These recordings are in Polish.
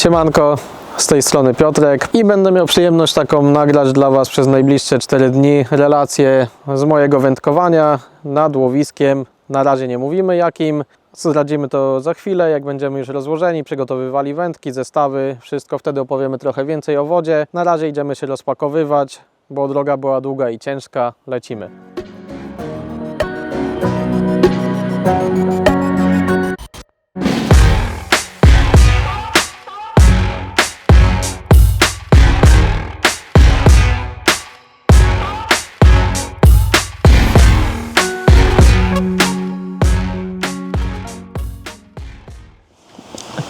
Siemanko, z tej strony Piotrek i będę miał przyjemność taką nagrać dla Was przez najbliższe 4 dni relację z mojego wędkowania nad łowiskiem. Na razie nie mówimy jakim, zdradzimy to za chwilę, jak będziemy już rozłożeni, przygotowywali wędki, zestawy, wszystko, wtedy opowiemy trochę więcej o wodzie. Na razie idziemy się rozpakowywać, bo droga była długa i ciężka, lecimy.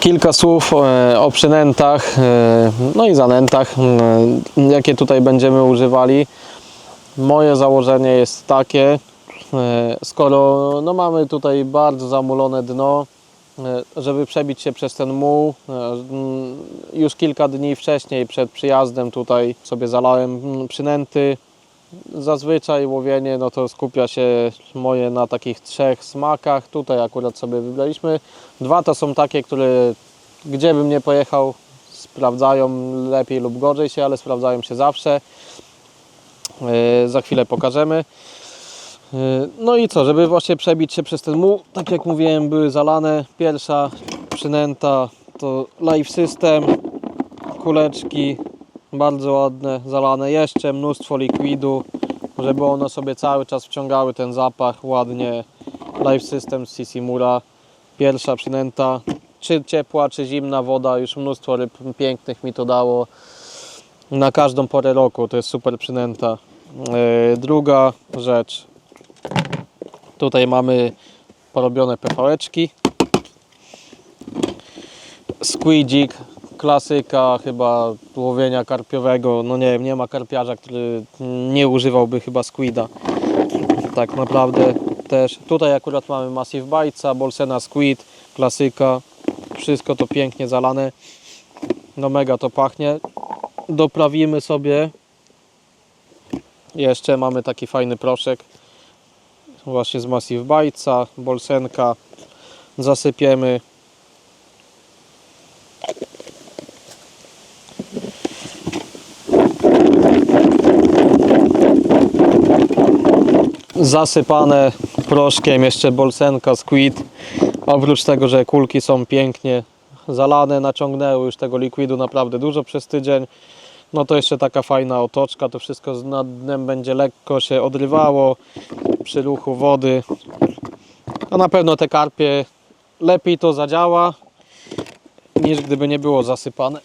Kilka słów e, o przynętach, e, no i zanętach, jakie tutaj będziemy używali. Moje założenie jest takie, e, skoro no mamy tutaj bardzo zamulone dno, żeby przebić się przez ten muł, już kilka dni wcześniej przed przyjazdem tutaj sobie zalałem przynęty. Zazwyczaj łowienie no to skupia się moje na takich trzech smakach. Tutaj akurat sobie wybraliśmy. Dwa to są takie, które gdzie bym nie pojechał sprawdzają lepiej lub gorzej się, ale sprawdzają się zawsze. Yy, za chwilę pokażemy. Yy, No i co, żeby właśnie przebić się przez ten muł, tak jak mówiłem, były zalane. Pierwsza przynęta to Life System, kuleczki, bardzo ładne, zalane jeszcze, mnóstwo likwidu, żeby one sobie cały czas wciągały ten zapach ładnie. Life System z Sisimura, pierwsza przynęta, czy ciepła, czy zimna woda, już mnóstwo ryb pięknych mi to dało. Na każdą porę roku to jest super przynęta. Yy, Druga rzecz, tutaj mamy porobione PVeczki. Squeegee, klasyka chyba łowienia karpiowego. No nie wiem, nie ma karpiarza, który nie używałby chyba squida. Tak naprawdę też. Tutaj akurat mamy Massive Bitesa, Bolsena Squid, klasyka. Wszystko to pięknie zalane. No mega to pachnie. Doprawimy sobie. Jeszcze mamy taki fajny proszek. Właśnie z Massive Bitesa, Bolsenka. Zasypiemy. Zasypane proszkiem jeszcze bolsenka squid. Oprócz tego, że kulki są pięknie zalane, naciągnęły już tego likwidu naprawdę dużo przez tydzień no to jeszcze taka fajna otoczka to wszystko nad dnem będzie lekko się odrywało przy ruchu wody. A na pewno te karpie lepiej to zadziała niż gdyby nie było zasypane.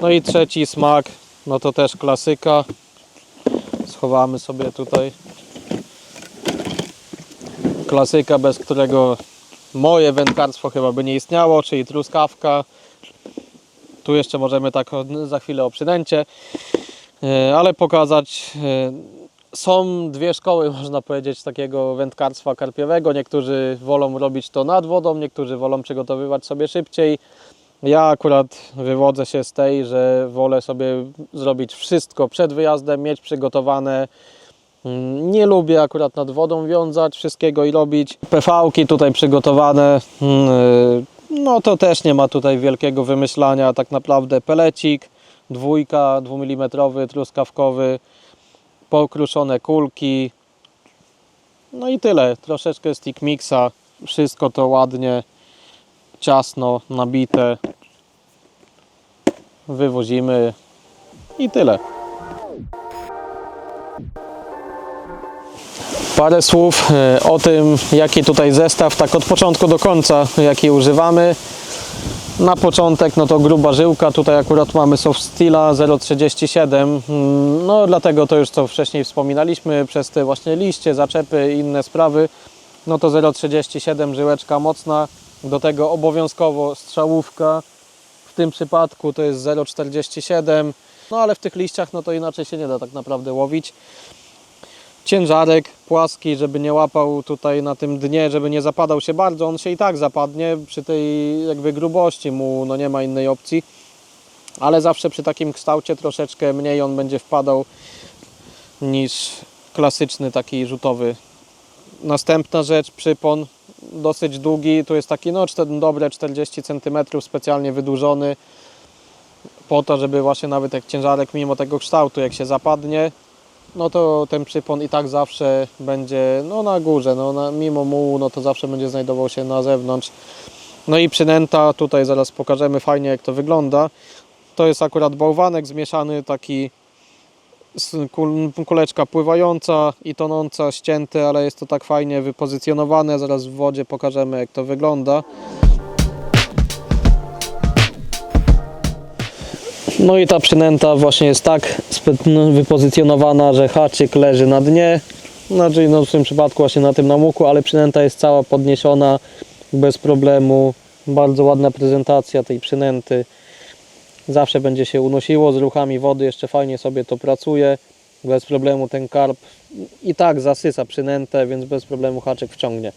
No i trzeci smak no to też klasyka. Schowamy sobie tutaj klasyka, bez którego moje wędkarstwo chyba by nie istniało, czyli truskawka. Tu jeszcze możemy tak za chwilę o przynęcie, E, ale pokazać. e, Są dwie szkoły, można powiedzieć, takiego wędkarstwa karpiowego. Niektórzy wolą robić to nad wodą, niektórzy wolą przygotowywać sobie szybciej. Ja akurat wywodzę się z tej, że wolę sobie zrobić wszystko przed wyjazdem, mieć przygotowane, Nie lubię akurat nad wodą wiązać wszystkiego i robić. PV-ki tutaj przygotowane. mm, y, No to też nie ma tutaj wielkiego wymyślania. Tak naprawdę pelecik, dwójka, dwumilimetrowy, truskawkowy, pokruszone kulki. No i tyle. Troszeczkę stick mixa. Wszystko to ładnie, ciasno, nabite. Wywozimy i tyle. Parę słów e, o tym, jaki tutaj zestaw, tak od początku do końca, jaki używamy. Na początek, no to gruba żyłka, tutaj akurat mamy Soft Steela 0,37, Mm, no dlatego to już co wcześniej wspominaliśmy, przez te właśnie liście, zaczepy i inne sprawy, no to 0,37 żyłeczka mocna, do tego obowiązkowo strzałówka, w tym przypadku to jest 0,47, no ale w tych liściach no to inaczej się nie da tak naprawdę łowić ciężarek płaski, żeby nie łapał tutaj na tym dnie, żeby nie zapadał się bardzo. On się i tak zapadnie przy tej jakby grubości mu, no nie ma innej opcji. Ale zawsze przy takim kształcie troszeczkę mniej on będzie wpadał niż klasyczny taki rzutowy. Następna rzecz, przypon. dosyć długi, tu jest taki no dobre 40 cm specjalnie wydłużony po to, żeby właśnie nawet jak ciężarek mimo tego kształtu jak się zapadnie, no to ten przypon i tak zawsze będzie no na górze, no na, mimo mułu, no to zawsze będzie znajdował się na zewnątrz. No i przynęta, tutaj zaraz pokażemy fajnie jak to wygląda. To jest akurat bałwanek zmieszany taki kuleczka pływająca i tonąca, ścięte, ale jest to tak fajnie wypozycjonowane. Zaraz w wodzie pokażemy jak to wygląda. No i ta przynęta właśnie jest tak no, wypozycjonowana, że haczyk leży na dnie. Znaczy no w tym przypadku właśnie na tym namuku, ale przynęta jest cała podniesiona bez problemu. Bardzo ładna prezentacja tej przynęty. Zawsze będzie się unosiło z ruchami wody, jeszcze fajnie sobie to pracuje. Bez problemu ten karp i tak zasysa przynętę, więc bez problemu haczyk wciągnie.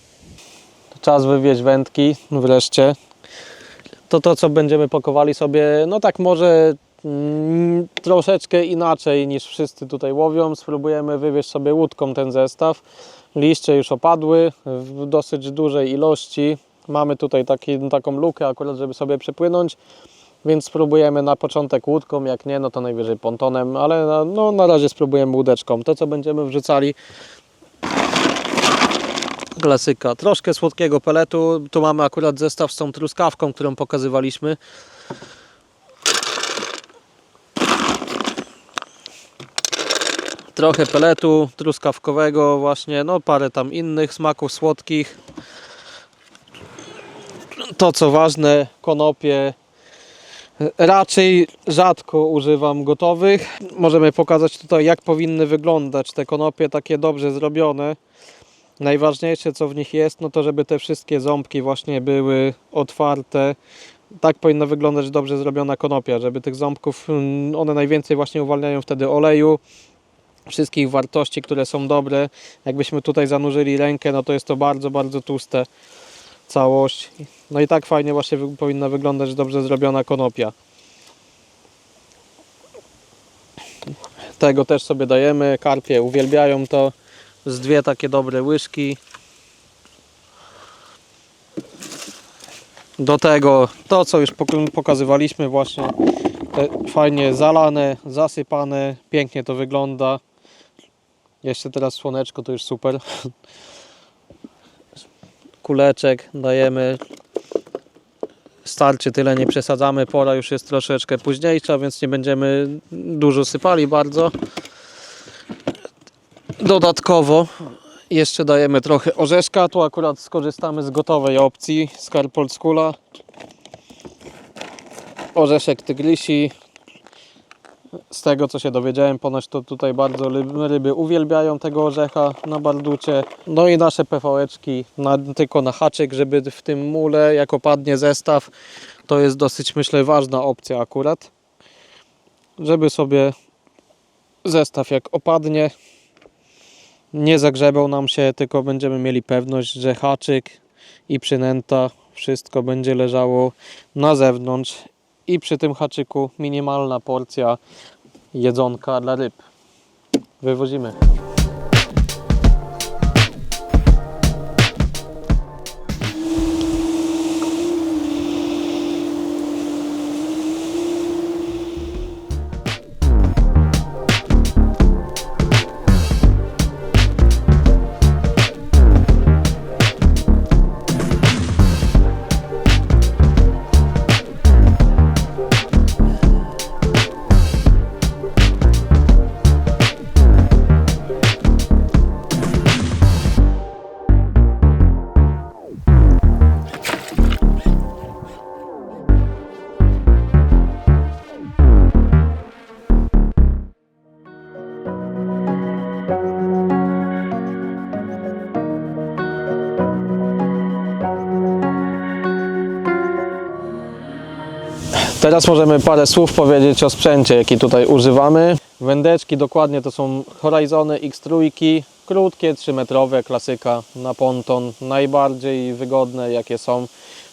Czas wywieźć wędki wreszcie. To to, co będziemy pakowali sobie, no tak może troszeczkę inaczej niż wszyscy tutaj łowią. Spróbujemy wywieźć sobie łódką ten zestaw. Liście już opadły w dosyć dużej ilości. Mamy tutaj taki, taką lukę akurat, żeby sobie przepłynąć. Więc spróbujemy na początek łódką, jak nie, no to najwyżej pontonem, ale na, no, na razie spróbujemy łódeczką. To, co będziemy wrzucali, klasyka. Troszkę słodkiego peletu. Tu mamy akurat zestaw z tą truskawką, którą pokazywaliśmy. Trochę peletu truskawkowego właśnie, no parę tam innych smaków słodkich. To co ważne, konopie raczej rzadko używam gotowych. Możemy pokazać tutaj jak powinny wyglądać te konopie takie dobrze zrobione. Najważniejsze co w nich jest, no to żeby te wszystkie ząbki właśnie były otwarte. Tak powinna wyglądać dobrze zrobiona konopia, żeby tych ząbków, mm, one najwięcej właśnie uwalniają wtedy oleju, wszystkich wartości, które są dobre. Jakbyśmy tutaj zanurzyli rękę, no to jest to bardzo, bardzo tłuste całość. No i tak fajnie właśnie powinna wyglądać dobrze zrobiona konopia. Tego też sobie dajemy, karpie uwielbiają to. Z dwie takie dobre łyżki. Do tego to, co już pok- pokazywaliśmy właśnie, fajnie zalane, zasypane, pięknie to wygląda. Jeszcze teraz słoneczko to już super. Kuleczek dajemy. Starczy tyle, nie przesadzamy. Pora już jest troszeczkę późniejsza, więc nie będziemy dużo sypali bardzo. Dodatkowo jeszcze dajemy trochę orzeszka. Tu akurat skorzystamy z gotowej opcji z. Orzeszek tygrysi. Z tego co się dowiedziałem, ponoć to tutaj bardzo ryb- ryby uwielbiają tego orzecha na barducie. No i nasze PVeczki na, tylko na haczyk, żeby w tym mule, jak opadnie zestaw, to jest dosyć myślę ważna opcja akurat. Żeby sobie zestaw jak opadnie, nie zagrzebał nam się, tylko będziemy mieli pewność, że haczyk i przynęta, wszystko będzie leżało na zewnątrz i przy tym haczyku minimalna porcja jedzonka dla ryb. Wywozimy. Teraz możemy parę słów powiedzieć o sprzęcie, jaki tutaj używamy. Wędeczki dokładnie to są Horizony X3, krótkie, 3-metrowe, klasyka na ponton, najbardziej wygodne jakie są.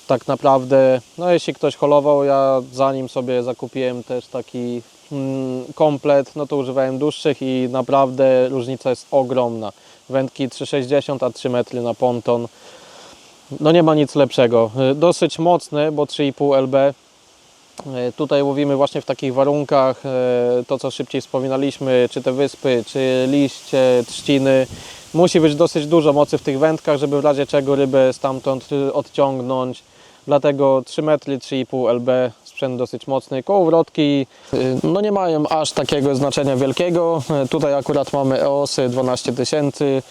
Tak naprawdę, no jeśli ktoś holował, ja zanim sobie zakupiłem też taki mm, komplet, no to używałem dłuższych i naprawdę różnica jest ogromna. Wędki 3,60 a 3 metry na ponton. no nie ma nic lepszego. Dosyć mocny, bo 3,5 LB. E, Tutaj łowimy właśnie w takich warunkach, e, to co szybciej wspominaliśmy, czy te wyspy, czy liście, trzciny. Musi być dosyć dużo mocy w tych wędkach, żeby w razie czego rybę stamtąd odciągnąć. Dlatego 3 metry, 3,5 LB, sprzęt dosyć mocny. Kołowrotki y, no nie mają aż takiego znaczenia wielkiego. E, Tutaj akurat mamy EOSy 12 tysięcy.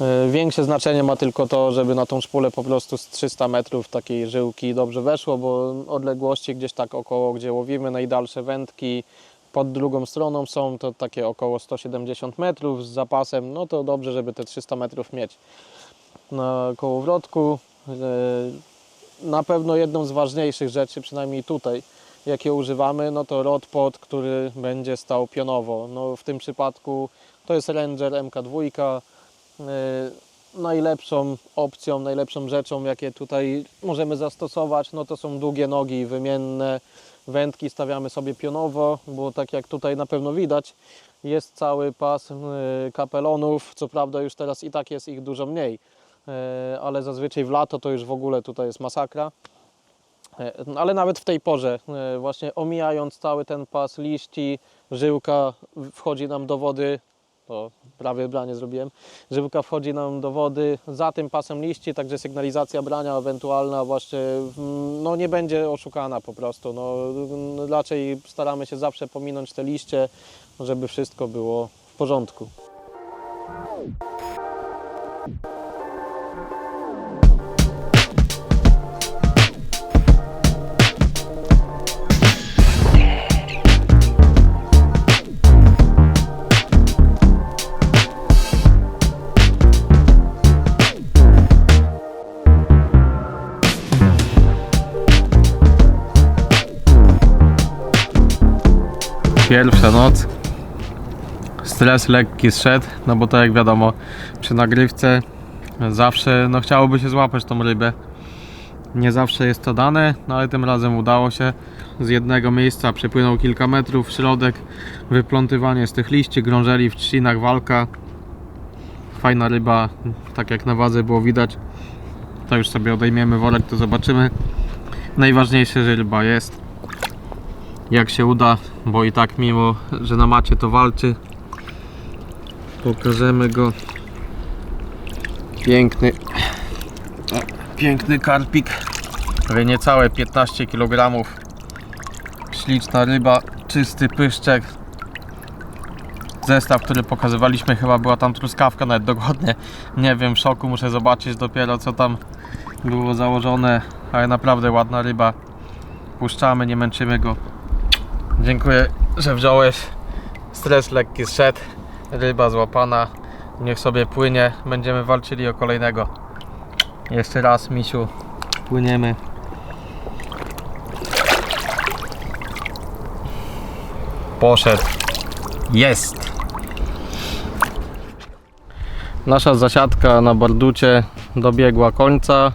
E, Większe znaczenie ma tylko to, żeby na tą szpulę po prostu z 300 metrów takiej żyłki dobrze weszło, bo odległości gdzieś tak około, gdzie łowimy najdalsze wędki pod drugą stroną są to takie około 170 metrów z zapasem, no to dobrze, żeby te 300 metrów mieć na kołowrotku. E, Na pewno jedną z ważniejszych rzeczy, przynajmniej tutaj, jakie używamy, no to rod pod, który będzie stał pionowo. No w tym przypadku to jest Ranger MK2. E, Najlepszą opcją, najlepszą rzeczą, jakie tutaj możemy zastosować, no to są długie nogi wymienne. Wędki stawiamy sobie pionowo, bo tak jak tutaj na pewno widać, jest cały pas e, kapelonów. Co prawda już teraz i tak jest ich dużo mniej, e, ale zazwyczaj w lato to już w ogóle tutaj jest masakra. Ale nawet w tej porze, właśnie omijając cały ten pas liści, żyłka wchodzi nam do wody, prawie branie zrobiłem, żyłka wchodzi nam do wody za tym pasem liści, także sygnalizacja brania ewentualna właśnie mm, no nie będzie oszukana po prostu. No, mm, raczej staramy się zawsze pominąć te liście, żeby wszystko było w porządku. Pierwsza noc. Stres lekki zszedł, no bo to jak wiadomo, przy nagrywce zawsze no chciałoby się złapać tą rybę. Nie zawsze jest to dane, no ale tym razem udało się. Z jednego miejsca przepłynął kilka metrów środek, wyplątywanie z tych liści, grążeli w trzcinach walka. Fajna ryba, tak jak na wadze było widać. To już sobie odejmiemy worek, to zobaczymy. Najważniejsze, że ryba jest jak się uda, bo i tak mimo, że na macie to walczy. Pokażemy go. Piękny, piękny karpik. Prawie niecałe 15 kg. Śliczna ryba, czysty pyszczek. Zestaw, który pokazywaliśmy, chyba była tam truskawka nawet dogodnie. Nie wiem, w szoku, muszę zobaczyć dopiero co tam było założone, ale naprawdę ładna ryba. Puszczamy, nie męczymy go. Dziękuję, że wziąłeś. Stres lekki zszedł. Ryba złapana. Niech sobie płynie. Będziemy walczyli o kolejnego. Jeszcze raz, misiu. Płyniemy. Poszedł. Jest. Nasza zasiadka na Barducie dobiegła końca.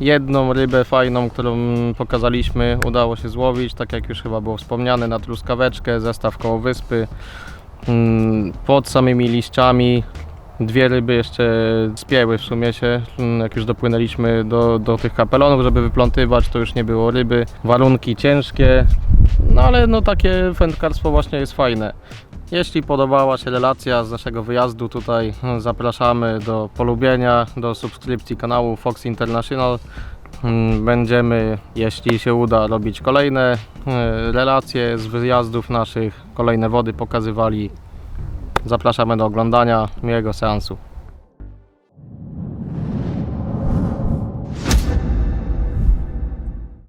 Jedną rybę fajną, którą pokazaliśmy, udało się złowić, tak jak już chyba było wspomniane, na truskaweczkę, zestaw koło wyspy, mm, pod samymi liściami. Dwie ryby jeszcze spięły w sumie się, mm, jak już dopłynęliśmy do, do tych kapelonów, żeby wyplątywać, to już nie było ryby. Warunki ciężkie, no ale no takie wędkarstwo właśnie jest fajne. Jeśli podobała się relacja z naszego wyjazdu tutaj, zapraszamy do polubienia, do subskrypcji kanału Fox International. Mm, Będziemy, jeśli się uda, robić kolejne e, relacje z wyjazdów naszych, kolejne wody pokazywali. Zapraszamy do oglądania, miłego seansu.